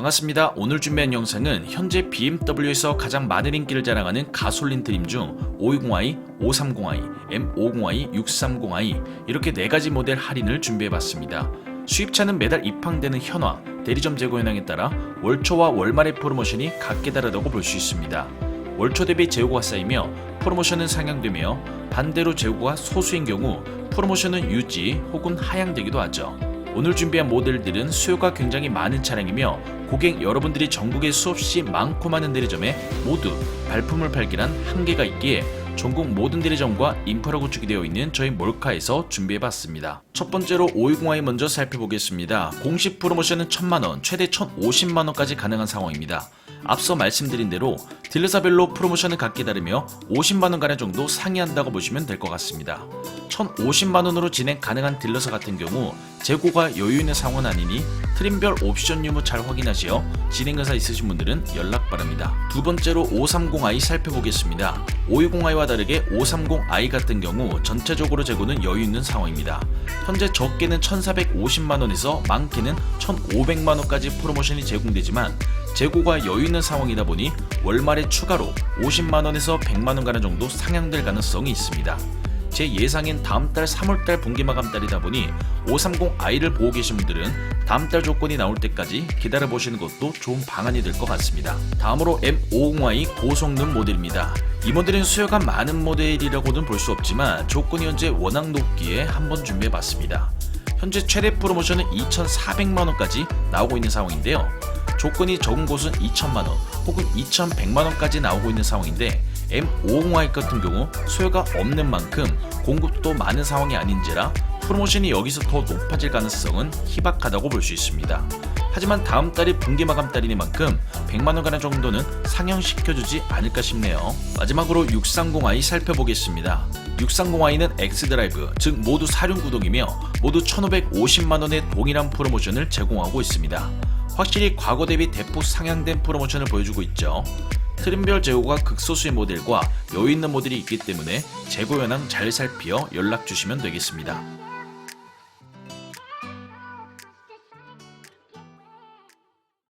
반갑습니다. 오늘 준비한 영상은 현재 BMW에서 가장 많은 인기를 자랑하는 가솔린 트림 중 520i, 530i, M50i, 630i 이렇게 네 가지 모델 할인을 준비해봤습니다. 수입차는 매달 입항되는 현황, 대리점 재고 현황에 따라 월초와 월말의 프로모션이 각기 다르다고 볼 수 있습니다. 월초 대비 재고가 쌓이며 프로모션은 상향되며 반대로 재고가 소수인 경우 프로모션은 유지 혹은 하향되기도 하죠. 오늘 준비한 모델들은 수요가 굉장히 많은 차량이며 고객 여러분들이 전국에 수없이 많고 많은 대리점에 모두 발품을 팔기란 한계가 있기에 전국 모든 대리점과 인프라 구축이 되어 있는 저희 몰카에서 준비해봤습니다. 첫 번째로 520i 먼저 살펴보겠습니다. 공식 프로모션은 1000만원, 최대 1050만원까지 가능한 상황입니다. 앞서 말씀드린 대로 딜러사별로 프로모션은 각기 다르며 50만원가량 정도 상이한다고 보시면 될 것 같습니다. 1050만원으로 진행 가능한 딜러사 같은 경우 재고가 여유 있는 상황은 아니니 트림별 옵션 유무 잘 확인하시어 진행 의사 있으신 분들은 연락 바랍니다. 두 번째로 530i 살펴보겠습니다. 520i와 다르게 530i 같은 경우 전체적으로 재고는 여유 있는 상황입니다. 현재 적게는 1450만원에서 많게는 1500만원까지 프로모션이 제공되지만 재고가 여유 있는 상황이다 보니 월말에 추가로 50만원에서 100만원가량 정도 상향될 가능성이 있습니다. 제 예상엔 다음 달 3월 달 분기 마감 달이다 보니 530i를 보고 계신 분들은 다음 달 조건이 나올 때까지 기다려 보시는 것도 좋은 방안이 될 것 같습니다. 다음으로 M550i 고성능 모델입니다. 이 모델은 수요가 많은 모델이라고는 볼 수 없지만 조건이 현재 워낙 높기에 한번 준비해 봤습니다. 현재 최대 프로모션은 2,400만원까지 나오고 있는 상황인데요. 조건이 적은 곳은 2천만원 혹은 2,100만원까지 나오고 있는 상황인데 M550i 같은 경우 수요가 없는 만큼 공급도 많은 상황이 아닌지라 프로모션이 여기서 더 높아질 가능성은 희박하다고 볼 수 있습니다. 하지만 다음 달이 분기 마감 달이니 만큼 100만원가량 정도는 상향시켜주지 않을까 싶네요. 마지막으로 630i 살펴보겠습니다. 630i는 X드라이브, 즉 모두 사륜 구동이며 모두 1550만원의 동일한 프로모션을 제공하고 있습니다. 확실히 과거 대비 대폭 상향된 프로모션을 보여주고 있죠. 트림별 재고가 극소수의 모델과 여유 있는 모델이 있기 때문에 재고 현황 잘 살피어 연락 주시면 되겠습니다.